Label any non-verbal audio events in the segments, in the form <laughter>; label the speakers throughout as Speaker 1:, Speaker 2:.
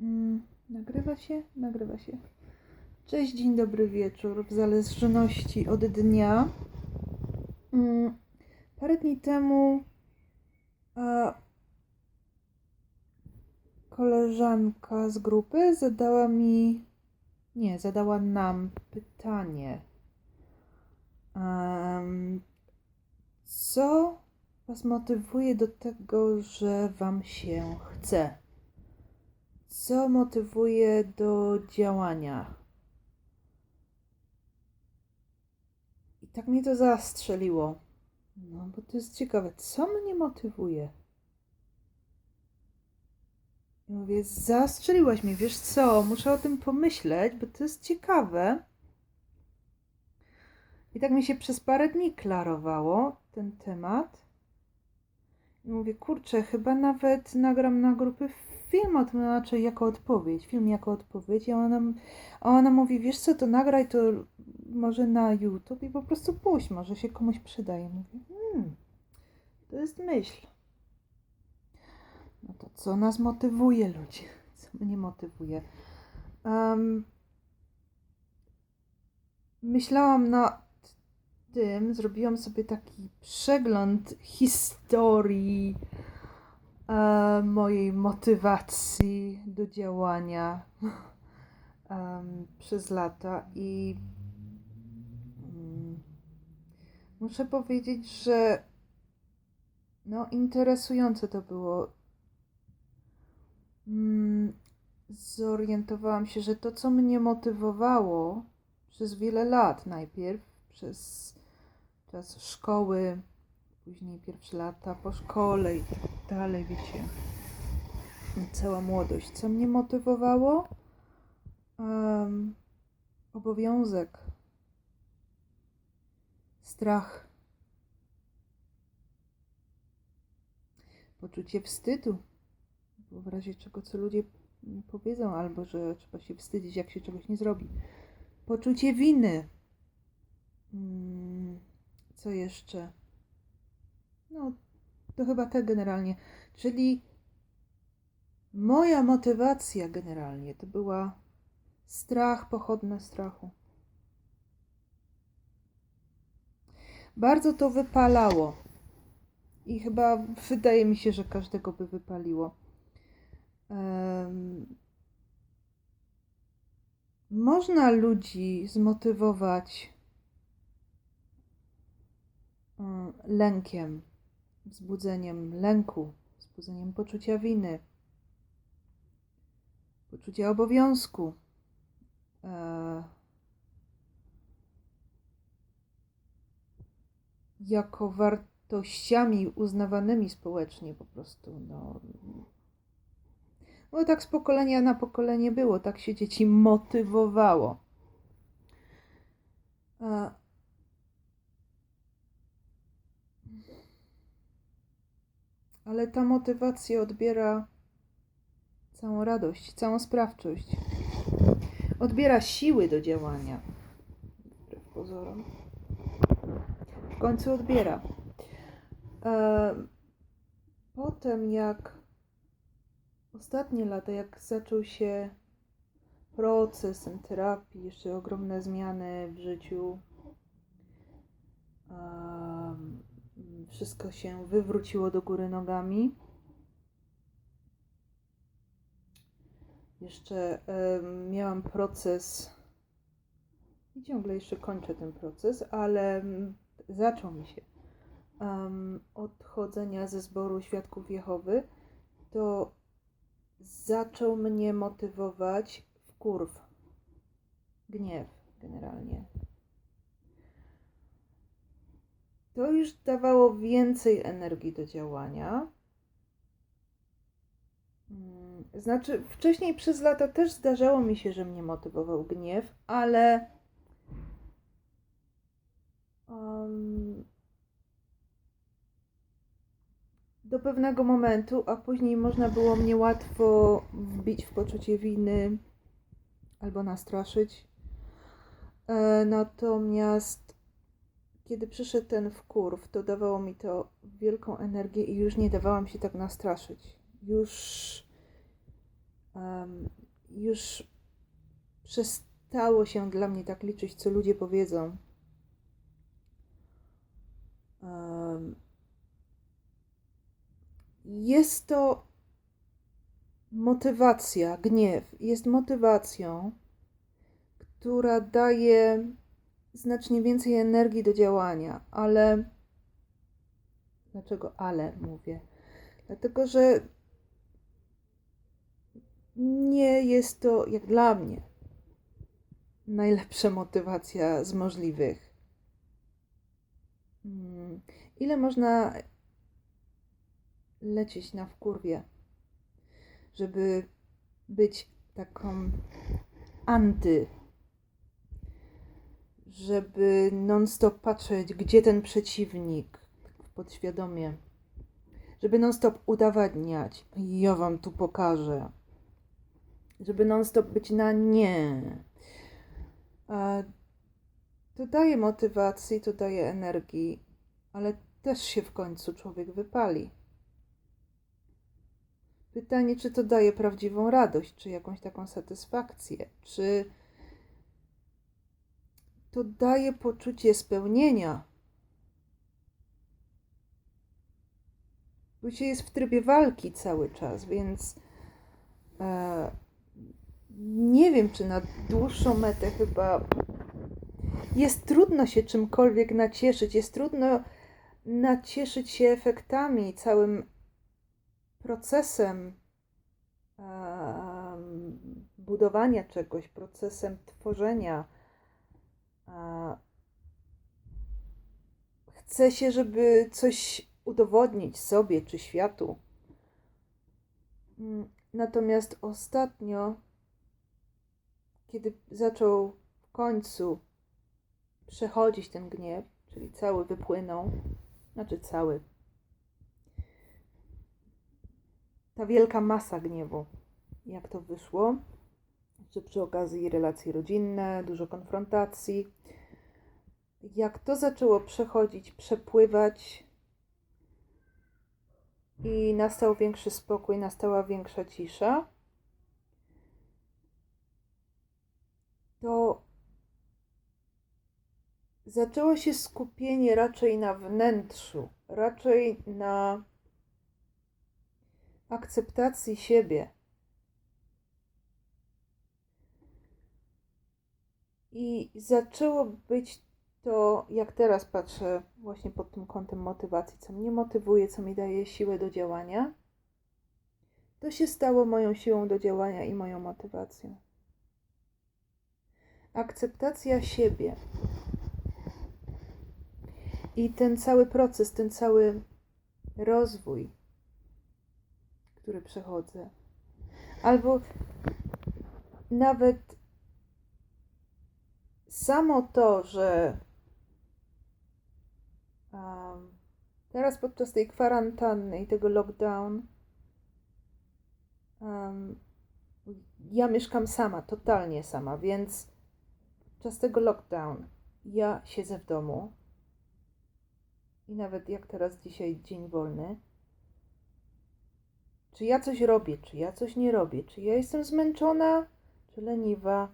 Speaker 1: Mm, nagrywa się? Nagrywa się. Cześć, dzień dobry wieczór, w zależności od dnia. Mm, parę dni temu koleżanka z grupy zadała mi, nie, zadała nam pytanie. Co Was motywuje do tego, że Wam się chce? Co motywuje do działania? I tak mnie to zastrzeliło. No, bo to jest ciekawe. Co mnie motywuje? I mówię, zastrzeliłaś mnie, wiesz co? Muszę o tym pomyśleć, bo to jest ciekawe. I tak mi się przez parę dni klarowało ten temat. I mówię, kurczę, chyba nawet nagram na grupy film o tym, znaczy jako odpowiedź, film jako odpowiedź. I ona, a ona mówi, wiesz co, to nagraj to może na YouTube i po prostu puść, może się komuś przydaje. Mówię, hmm, to jest myśl. No to co nas motywuje, ludzie? <laughs> Co mnie motywuje? Em, myślałam nad tym, zrobiłam sobie taki przegląd historii e, mojej motywacji do działania <laughs> em, przez lata i mm, muszę powiedzieć, że no interesujące to było. Mm, zorientowałam się, że to, co mnie motywowało przez wiele lat, najpierw przez czas szkoły, później pierwsze lata po szkole i tak dalej, wiecie, cała młodość. Co mnie motywowało? Em, obowiązek, strach, poczucie wstydu, bo w razie czego co ludzie powiedzą, albo że trzeba się wstydzić, jak się czegoś nie zrobi. Poczucie winy. Mm, Co jeszcze? No, to chyba te generalnie. Czyli moja motywacja generalnie to była strach, pochodne strachu. Bardzo to wypalało. I chyba wydaje mi się, że każdego by wypaliło. Em, można ludzi zmotywować lękiem, wzbudzeniem lęku, wzbudzeniem poczucia winy, poczucia obowiązku. E, jako wartościami uznawanymi społecznie po prostu. No, no tak z pokolenia na pokolenie było, tak się dzieci motywowało. Ale ta motywacja odbiera całą radość, całą sprawczość. Odbiera siły do działania. Wbrew pozorom. W końcu odbiera. E, Potem, jak ostatnie lata, jak zaczął się proces terapii, jeszcze ogromne zmiany w życiu, em, wszystko się wywróciło do góry nogami. Jeszcze em, miałam proces i ciągle jeszcze kończę ten proces, ale mm, zaczął mi się em, odchodzenia ze zboru Świadków Jehowy, to zaczął mnie motywować wkurw, gniew generalnie. To już dawało więcej energii do działania. Mm, Znaczy, wcześniej przez lata też zdarzało mi się, że mnie motywował gniew, ale em, do pewnego momentu, a później można było mnie łatwo wbić w poczucie winy albo nastraszyć. E, Natomiast kiedy przyszedł ten wkurw, to dawało mi to wielką energię i już nie dawałam się tak nastraszyć. Już em, już przestało się dla mnie tak liczyć, co ludzie powiedzą. Em, jest to motywacja, gniew jest motywacją, która daje znacznie więcej energii do działania, ale dlaczego ale mówię? Dlatego, że nie jest to, jak dla mnie, najlepsza motywacja z możliwych. Mm, Ile można lecieć na wkurwie, żeby być taką anty, żeby non-stop patrzeć, gdzie ten przeciwnik, podświadomie, żeby non-stop udowadniać, ja wam tu pokażę, żeby non-stop być na nie. A to daje motywacji, to daje energii, ale też się w końcu człowiek wypali. Pytanie, czy to daje prawdziwą radość, czy jakąś taką satysfakcję, czy to daje poczucie spełnienia. Bo się jest w trybie walki cały czas, więc e, nie wiem, czy na dłuższą metę chyba jest trudno się czymkolwiek nacieszyć, jest trudno nacieszyć się efektami, całym procesem em, budowania czegoś, procesem tworzenia. Chce się, żeby coś udowodnić sobie czy światu. Mm, Natomiast ostatnio, kiedy zaczął w końcu przechodzić ten gniew, czyli cały wypłynął, znaczy cały, ta wielka masa gniewu, jak to wyszło, że przy okazji relacje rodzinne, dużo konfrontacji, jak to zaczęło przechodzić, przepływać? I nastał większy spokój, nastała większa cisza, to zaczęło się skupienie raczej na wnętrzu, raczej na akceptacji siebie. I zaczęło być to, jak teraz patrzę, właśnie pod tym kątem motywacji, co mnie motywuje, co mi daje siłę do działania, to się stało moją siłą do działania i moją motywacją. Akceptacja siebie. I ten cały proces, ten cały rozwój, który przechodzę, albo nawet samo to, że um, teraz podczas tej kwarantanny i tego lockdown um, ja mieszkam sama, totalnie sama, więc podczas tego lockdown ja siedzę w domu i nawet jak teraz dzisiaj dzień wolny, czy ja coś robię, czy ja coś nie robię, czy ja jestem zmęczona, czy leniwa,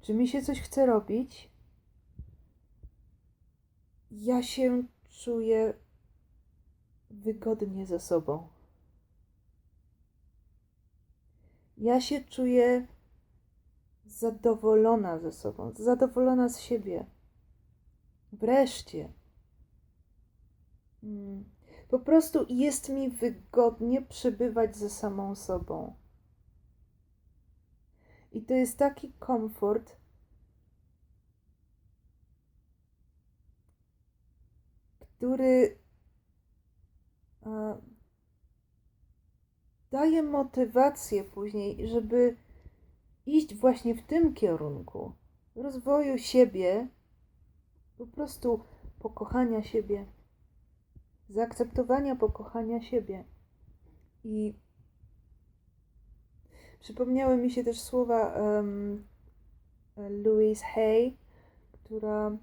Speaker 1: czy mi się coś chce robić, ja się czuję wygodnie ze sobą. Ja się czuję zadowolona ze sobą, zadowolona z siebie. Wreszcie. Mm. Po prostu jest mi wygodnie przebywać ze samą sobą. I to jest taki komfort, który e, daje motywację później, żeby iść właśnie w tym kierunku rozwoju siebie, po prostu pokochania siebie, zaakceptowania pokochania siebie. I przypomniały mi się też słowa um, Louise Hay, która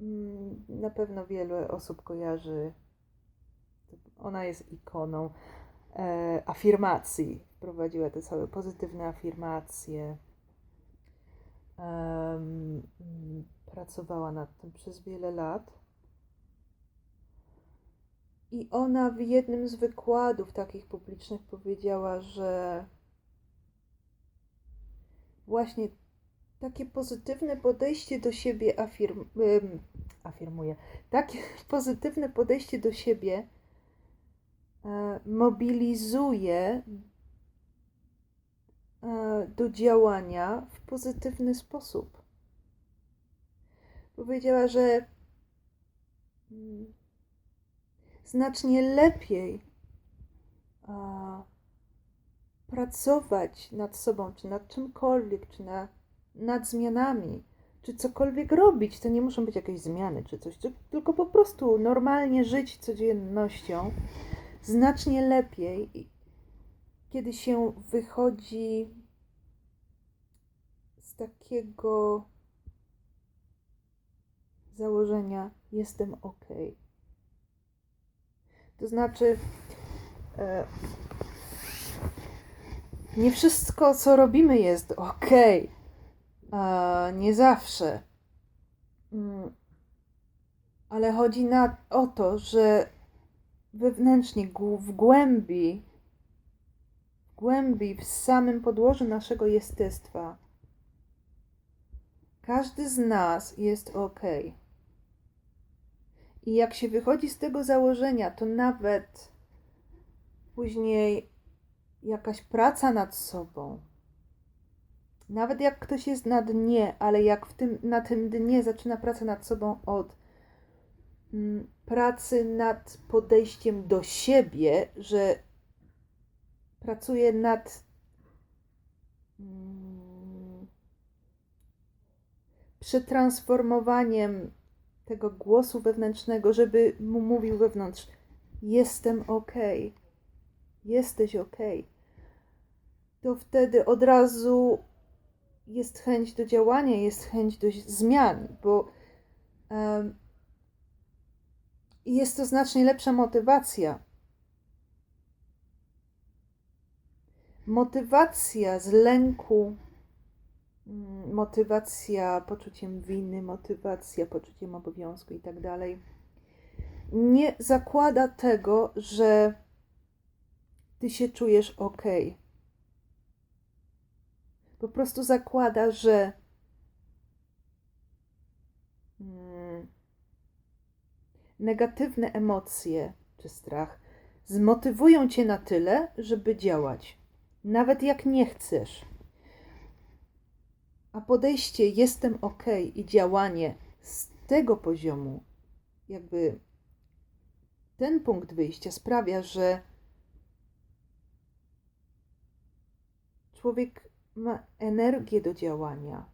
Speaker 1: mm, na pewno wiele osób kojarzy. Ona jest ikoną. e, afirmacji. Wprowadziła te całe pozytywne afirmacje. Mm, pracowała nad tym przez wiele lat. I ona w jednym z wykładów takich publicznych powiedziała, że właśnie takie pozytywne podejście do siebie afirm, afirmuje, takie <laughs> pozytywne podejście do siebie e, mobilizuje e, do działania w pozytywny sposób. Powiedziała, że mm, znacznie lepiej a, pracować nad sobą, czy nad czymkolwiek, czy na, nad zmianami, czy cokolwiek robić. To nie muszą być jakieś zmiany, czy coś, tylko po prostu normalnie żyć codziennością. Znacznie lepiej, kiedy się wychodzi z takiego założenia: jestem ok. To znaczy, e, nie wszystko, co robimy, jest ok. E, nie zawsze. Mm, Ale chodzi na, o to, że wewnętrznie, w głębi, w głębi, w samym podłożu naszego jestestwa, każdy z nas jest ok. I jak się wychodzi z tego założenia, to nawet później jakaś praca nad sobą, nawet jak ktoś jest na dnie, ale jak w tym, na tym dnie zaczyna pracę nad sobą od mm, pracy nad podejściem do siebie, że pracuje nad mm, przetransformowaniem tego głosu wewnętrznego, żeby mu mówił wewnątrz: Jestem ok, jesteś ok. To wtedy od razu jest chęć do działania, jest chęć do zmian, bo em, jest to znacznie lepsza motywacja. Motywacja z lęku, motywacja poczuciem winy, motywacja poczuciem obowiązku i tak dalej, nie zakłada tego, że ty się czujesz ok. Po prostu zakłada, że mm, negatywne emocje czy strach zmotywują cię na tyle, żeby działać, nawet jak nie chcesz. A podejście jestem ok i działanie z tego poziomu, jakby ten punkt wyjścia sprawia, że człowiek ma energię do działania,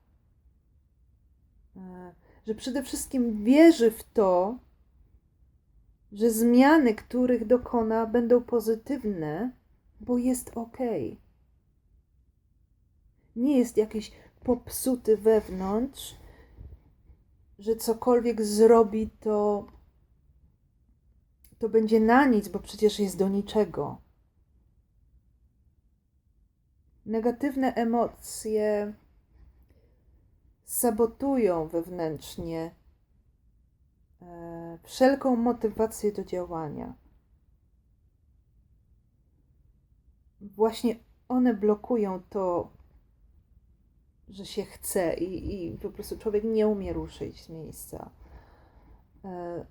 Speaker 1: E, że przede wszystkim wierzy w to, że zmiany, których dokona, będą pozytywne, bo jest ok. Nie jest jakiś popsuty wewnątrz, że cokolwiek zrobi, to, to będzie na nic, bo przecież jest do niczego. Negatywne emocje sabotują wewnętrznie e, wszelką motywację do działania. Właśnie one blokują to, że się chce i, i po prostu człowiek nie umie ruszyć z miejsca. E,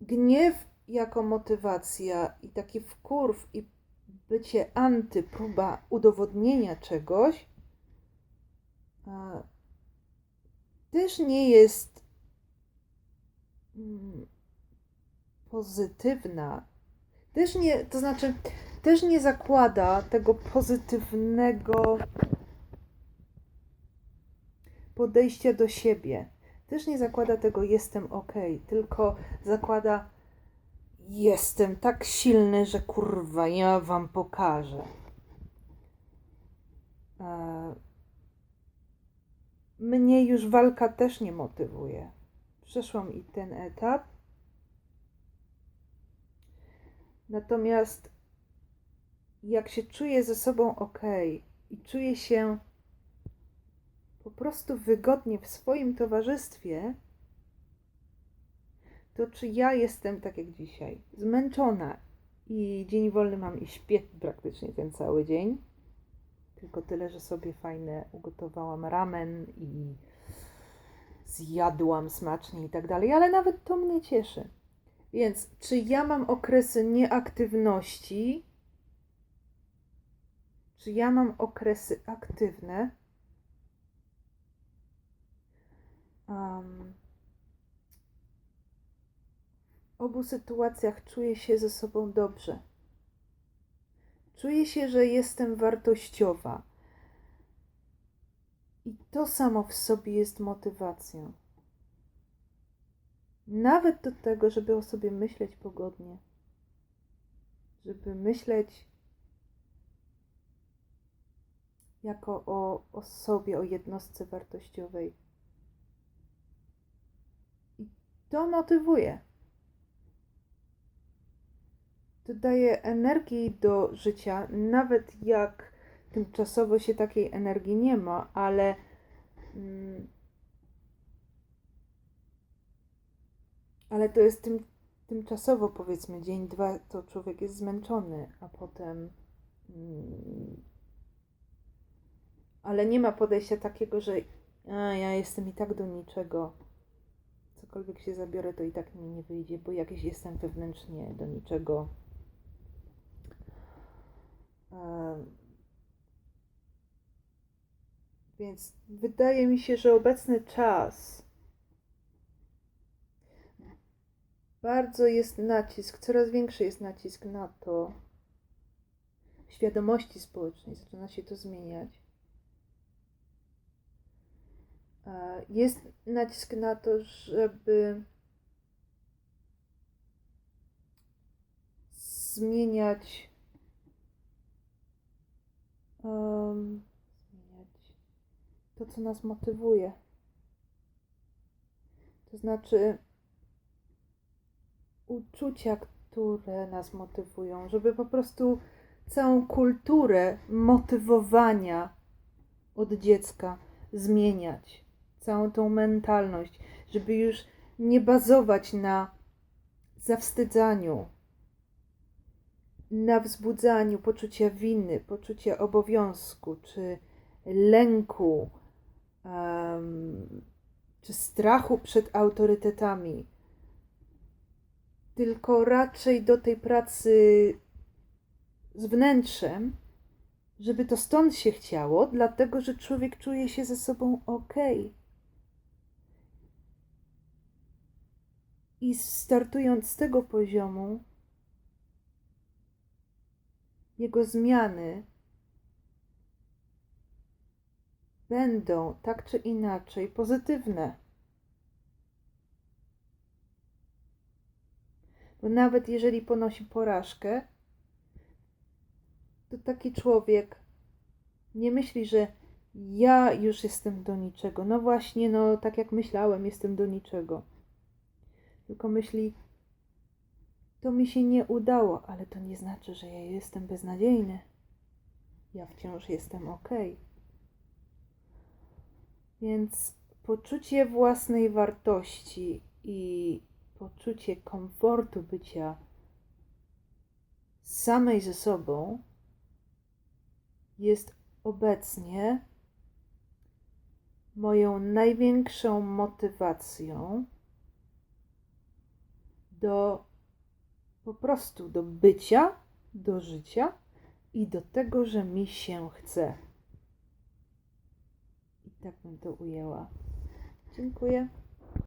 Speaker 1: Gniew jako motywacja i taki wkurw i bycie anty, próba udowodnienia czegoś, a, też nie jest mm, pozytywna. Też nie, to znaczy, też nie zakłada tego pozytywnego podejścia do siebie. Też nie zakłada tego jestem ok, tylko zakłada jestem tak silny, że kurwa, ja wam pokażę. E, mnie już walka też nie motywuje. Przeszłam i ten etap. Natomiast jak się czuję ze sobą ok i czuję się po prostu wygodnie w swoim towarzystwie, to czy ja jestem tak jak dzisiaj, zmęczona i dzień wolny mam i śpię praktycznie ten cały dzień. Tylko tyle, że sobie fajne ugotowałam ramen i zjadłam smacznie i tak dalej, ale nawet to mnie cieszy. Więc czy ja mam okresy nieaktywności? Czy ja mam okresy aktywne? Um, w obu sytuacjach czuję się ze sobą dobrze. Czuję się, że jestem wartościowa. I to samo w sobie jest motywacją. Nawet do tego, żeby o sobie myśleć pogodnie. Żeby myśleć jako o, o sobie, o jednostce wartościowej. I to motywuje. To daje energii do życia, nawet jak tymczasowo się takiej energii nie ma, ale mm, ale to jest tym, tymczasowo powiedzmy dzień, dwa, to człowiek jest zmęczony, a potem mm, ale nie ma podejścia takiego, że a, ja jestem i tak do niczego. Cokolwiek się zabiorę, to i tak mi nie wyjdzie, bo jakiś jestem wewnętrznie do niczego. Więc wydaje mi się, że obecny czas bardzo jest nacisk, coraz większy jest nacisk na to, w świadomości społecznej zaczyna się to zmieniać. Jest nacisk na to, żeby zmieniać um, zmieniać to, co nas motywuje. To znaczy uczucia, które nas motywują, żeby po prostu całą kulturę motywowania od dziecka zmieniać, całą tą mentalność, żeby już nie bazować na zawstydzaniu, na wzbudzaniu poczucia winy, poczucia obowiązku, czy lęku, um, czy strachu przed autorytetami, tylko raczej do tej pracy z wnętrzem, żeby to stąd się chciało, dlatego że człowiek czuje się ze sobą ok. I startując z tego poziomu, jego zmiany będą tak czy inaczej pozytywne. Nawet jeżeli ponosi porażkę, to taki człowiek nie myśli, że ja już jestem do niczego. No właśnie, no tak jak myślałem, jestem do niczego. Tylko myśli, to mi się nie udało, ale to nie znaczy, że ja jestem beznadziejny. Ja wciąż jestem ok. Więc poczucie własnej wartości i poczucie komfortu bycia samej ze sobą jest obecnie moją największą motywacją do po prostu do bycia, do życia i do tego, że mi się chce. I tak bym to ujęła. Dziękuję.